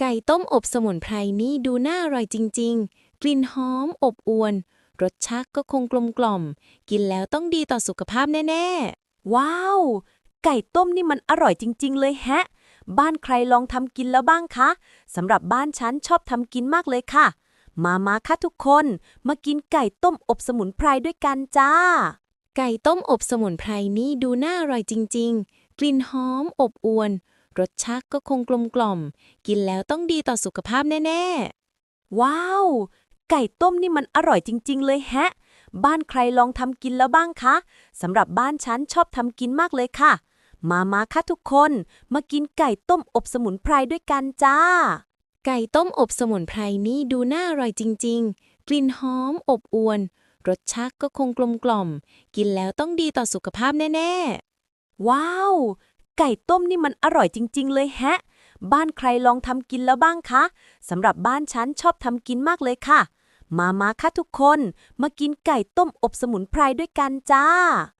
ไก่ต้มอบสมุนไพรนี่ดูน่าอร่อยจริง ๆ กลิ่นหอมอบอวน รสชาติก็คงกลมกล่อม กินแล้วต้องดีต่อสุขภาพแน่ ๆ ว้าว ไก่ต้มนี่มันอร่อยจริง ๆ เลยแฮะ บ้านใครลองทำกินแล้วบ้างคะสำหรับบ้านฉันชอบทำกินมากเลยค่ะ มามาค่ะทุกคน มากินไก่ต้มอบสมุนไพรด้วยกันจ้า ไก่ต้มอบสมุนไพรนี่ดูน่าอร่อยจริง ๆ กลิ่นหอมอบอวน รสชาติก็คงกลมกล่อม กินแล้วต้องดีต่อสุขภาพแน่ว้าว ไก่ต้มนี่มันอร่อยจริง ๆ เลยแฮะ บ้านใครลองทำกินแล้วบ้างคะสำหรับบ้านฉันชอบทำกินมากเลยค่ะ มามาค่ะทุกคน มากินไก่ต้มอบสมุนไพรด้วยกันจ้า ไก่ต้มอบสมุนไพรนี่ดูน่าอร่อยจริง ๆ กลิ่นหอมอบอวน รสชาติก็คงกลมกล่อม กินแล้วต้องดีต่อสุขภาพแน่ว้าว ไก่ต้มนี่มันอร่อยจริง ๆ เลยแฮะ บ้านใครลองทำกินแล้วบ้างคะสำหรับบ้านฉันชอบทำกินมากเลยค่ะ มามาค่ะทุกคน มากินไก่ต้มอบสมุนไพรด้วยกันจ้า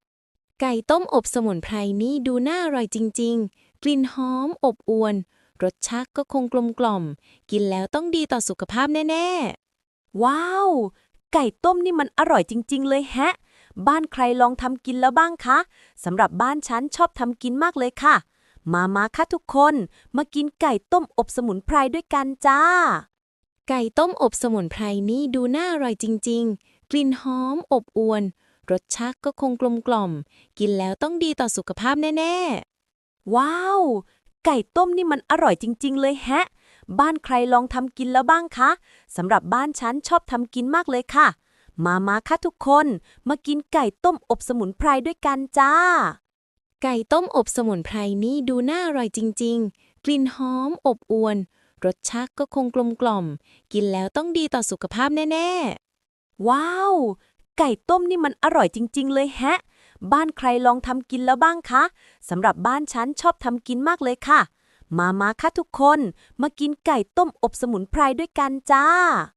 ๆไก่ต้มอบสมุนไพรนี่ดูน่าอร่อยจริง ๆ กลิ่นหอมอบอวน รสชาติก็คงกลมกล่อม กินแล้วต้องดีต่อสุขภาพแน่ว้าว ไก่ต้มนี่มันอร่อยจริง ๆ เลยแฮะ บ้านใครลองทำกินแล้วบ้างคะสำหรับบ้านฉันชอบทำกินมากเลยค่ะ มามาค่ะทุกคน มากินไก่ต้มอบสมุนไพรด้วยกันจ้าๆไก่ต้มอบสมุนไพรนี่ดูน่าอร่อยจริง ๆ กลิ่นหอมอบอวน รสชาติก็คงกลมกล่อม กินแล้วต้องดีต่อสุขภาพแน่ว้าว ไก่ต้มนี่มันอร่อยจริง ๆ เลยแฮะ บ้านใครลองทำกินแล้วบ้างคะสำหรับบ้านฉันชอบทำกินมากเลยค่ะ มามาค่ะทุกคน มากินไก่ต้มอบสมุนไพรด้วยกันจ้าๆไก่ต้มอบสมุนไพรนี่ดูน่าอร่อยจริง ๆ กลิ่นหอมอบอวน รสชาติก็คงกลมกล่อม กินแล้วต้องดีต่อสุขภาพแน่ว้าว ไก่ต้มนี่มันอร่อยจริง ๆ เลยแฮะ บ้านใครลองทำกินแล้วบ้างคะสำหรับบ้านฉันชอบทำกินมากเลยค่ะ มามาค่ะทุกคน มากินไก่ต้มอบสมุนไพรด้วยกันจ้าๆ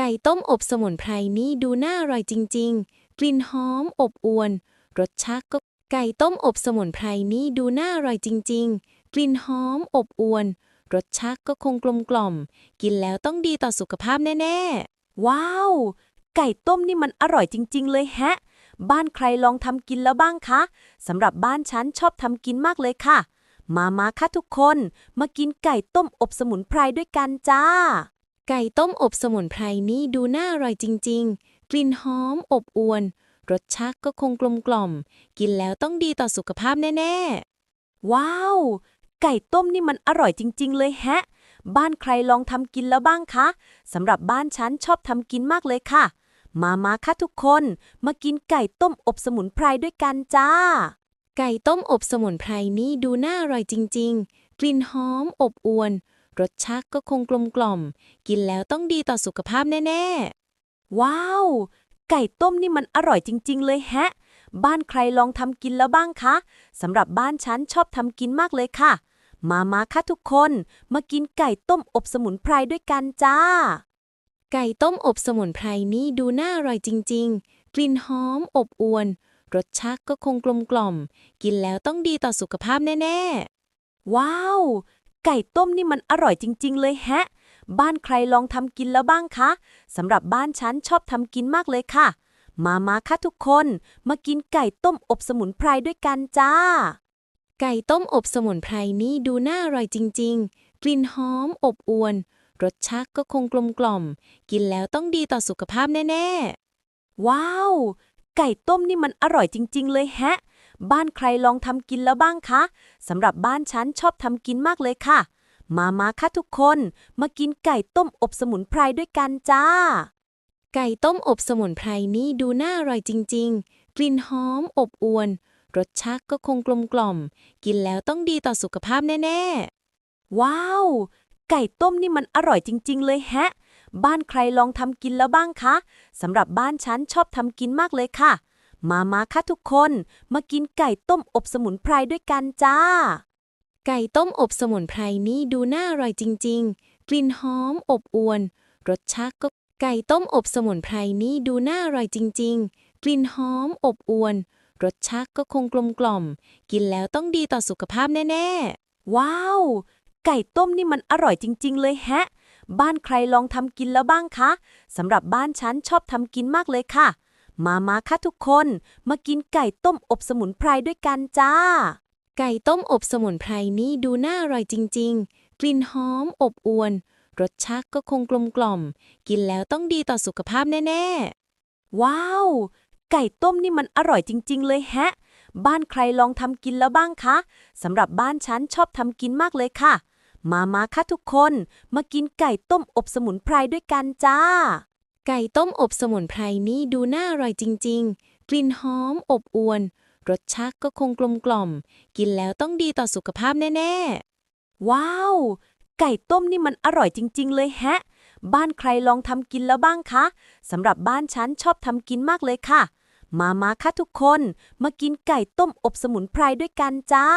ไก่ต้มอบสมุนไพรนี่ดูน่าอร่อยจริง ๆ กลิ่นหอมอบอวน รสชาติก็ไก่ต้มอบสมุนไพรนี่ดูน่าอร่อยจริง ๆ กลิ่นหอมอบอวน รสชาติก็คงกลมกล่อม กินแล้วต้องดีต่อสุขภาพแน่ ๆ ว้าว ไก่ต้มนี่มันอร่อยจริง ๆ เลยแฮะ บ้านใครลองทำกินแล้วบ้างคะสำหรับบ้านฉันชอบทำกินมากเลยค่ะ มามาค่ะทุกคน มากินไก่ต้มอบสมุนไพรด้วยกันจ้า ไก่ต้มอบสมุนไพรนี่ดูน่าอร่อยจริง ๆ กลิ่นหอมอบอวน รสชาติก็คงกลมกล่อม กินแล้วต้องดีต่อสุขภาพแน่ ๆ ว้าว ไก่ต้มนี่มันอร่อยจริง ๆ เลยแฮะ บ้านใครลองทำกินแล้วบ้างคะสำหรับบ้านฉันชอบทำกินมากเลยค่ะ มามาค่ะทุกคน มากินไก่ต้มอบสมุนไพรด้วยกันจ้า ไก่ต้มอบสมุนไพรนี่ดูน่าอร่อยจริง ๆ กลิ่นหอมอบอวน รสชาติก็คงกลมกล่อม กินแล้วต้องดีต่อสุขภาพแน่ ๆ ว้าว ไก่ต้มนี่มันอร่อยจริง ๆ เลยแฮะ บ้านใครลองทำกินแล้วบ้างคะสำหรับบ้านฉันชอบทำกินมากเลยค่ะ มามาค่ะทุกคน มากินไก่ต้มอบสมุนไพรด้วยกันจ้า ไก่ต้มอบสมุนไพรนี่ดูน่าอร่อยจริง ๆ กลิ่นหอมอบอวน รสชาติก็คงกลมกล่อม กินแล้วต้องดีต่อสุขภาพแน่ ๆ ว้าว ไก่ต้มนี่มันอร่อยจริง ๆ เลยแฮะ บ้านใครลองทำกินแล้วบ้างคะสำหรับบ้านฉันชอบทำกินมากเลยค่ะ มามาค่ะทุกคน มากินไก่ต้มอบสมุนไพรด้วยกันจ้าๆไก่ต้มอบสมุนไพรนี่ดูน่าอร่อยจริง ๆ กลิ่นหอมอบอวน รสชาติก็คงกลมกล่อม กินแล้วต้องดีต่อสุขภาพแน่ๆ ว้าว ไก่ต้มนี่มันอร่อยจริง ๆ เลยแฮะ บ้านใครลองทำกินแล้วบ้างคะสำหรับบ้านฉันชอบทำกินมากเลยค่ะ มามาค่ะทุกคน มากินไก่ต้มอบสมุนไพรด้วยกันจ้า ไก่ต้มอบสมุนไพรนี่ดูน่าอร่อยจริง ๆ กลิ่นหอมอบอวน รสชาติก็คงกลมกล่อม กินแล้วต้องดีต่อสุขภาพแน่ว้าว ไก่ต้มนี่มันอร่อยจริง ๆ เลยแฮะ บ้านใครลองทำกินแล้วบ้างคะสำหรับบ้านฉันชอบทำกินมากเลยค่ะ มามาค่ะทุกคน มากินไก่ต้มอบสมุนไพรด้วยกันจ้าๆไก่ต้มอบสมุนไพรนี่ดูน่าอร่อยจริง ๆ กลิ่นหอมอบอวน รสชาติก็ไก่ต้มอบสมุนไพรนี่ดูน่าอร่อยจริง ๆ กลิ่นหอมอบอวน รสชาติก็คงกลมกล่อม กินแล้วต้องดีต่อสุขภาพแน่ว้าว ไก่ต้มนี่มันอร่อยจริง ๆ เลยแฮะ บ้านใครลองทำกินแล้วบ้างคะสำหรับบ้านฉันชอบทำกินมากเลยค่ะ มามาค่ะทุกคน มากินไก่ต้มอบสมุนไพรด้วยกันจ้า ไก่ต้มอบสมุนไพรนี่ดูน่าอร่อยจริง ๆ กลิ่นหอมอบอวน รสชาติก็คงกลมกล่อม กินแล้วต้องดีต่อสุขภาพแน่ว้าว ไก่ต้มนี่มันอร่อยจริง ๆ เลยแฮะ บ้านใครลองทำกินแล้วบ้างคะสำหรับบ้านฉันชอบทำกินมากเลยค่ะ มามาค่ะทุกคน มากินไก่ต้มอบสมุนไพรด้วยกันจ้าๆ ไก่ต้มอบสมุนไพรนี่ดูน่าอร่อยจริง ๆ กลิ่นหอมอบอวน รสชาติก็คงกลมกล่อม กินแล้วต้องดีต่อสุขภาพแน่ ๆ ว้าว ไก่ต้มนี่มันอร่อยจริง ๆ เลยแฮะ บ้านใครลองทำกินแล้วบ้างคะสำหรับบ้านฉันชอบทำกินมากเลยค่ะ มามาค่ะทุกคน มากินไก่ต้มอบสมุนไพรด้วยกันจ้า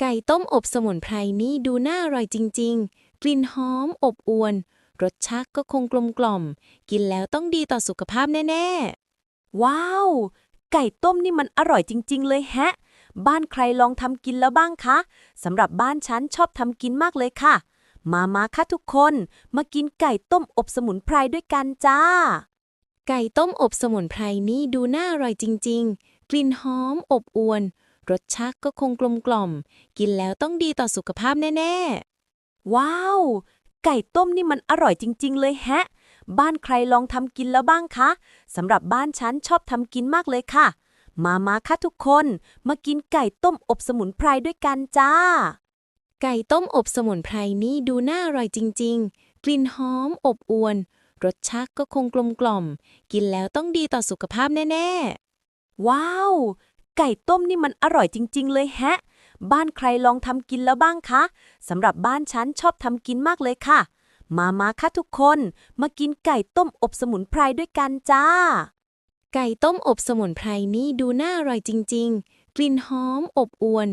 ไก่ต้มอบสมุนไพรนี่ดูน่าอร่อยจริง ๆ กลิ่นหอมอบอวน รสชาติก็คงกลมกล่อม กินแล้วต้องดีต่อสุขภาพแน่ ๆ ว้าว ไก่ต้มนี่มันอร่อยจริง ๆ เลยแฮะ บ้านใครลองทำกินแล้วบ้างคะสำหรับบ้านฉันชอบทำกินมากเลยค่ะ มามาค่ะทุกคน มากินไก่ต้มอบสมุนไพรด้วยกันจ้า ไก่ต้มอบสมุนไพรนี่ดูน่าอร่อยจริง ๆ กลิ่นหอมอบอวน รสชาติก็คงกลมกล่อม กินแล้วต้องดีต่อสุขภาพแน่ ๆ ว้าว ไก่ต้มนี่มันอร่อยจริง ๆ เลยแฮะ บ้านใครลองทำกินแล้วบ้างคะสำหรับบ้านฉันชอบทำกินมากเลยค่ะ มามาค่ะทุกคน มากินไก่ต้มอบสมุนไพรด้วยกันจ้า ไก่ต้มอบสมุนไพรนี่ดูน่าอร่อยจริง ๆ กลิ่นหอมอบอวน รสชาติก็คงกลมกล่อม กินแล้วต้องดีต่อสุขภาพแน่ว้าว ไก่ต้มนี่มันอร่อยจริง ๆ เลยแฮะ บ้านใครลองทำกินแล้วบ้างคะสำหรับบ้านฉันชอบทำกินมากเลยค่ะ มามาค่ะทุกคน มากินไก่ต้มอบสมุนไพรด้วยกันจ้า ไก่ต้มอบสมุนไพรนี่ดูน่าอร่อยจริง ๆ กลิ่นหอมอบอวน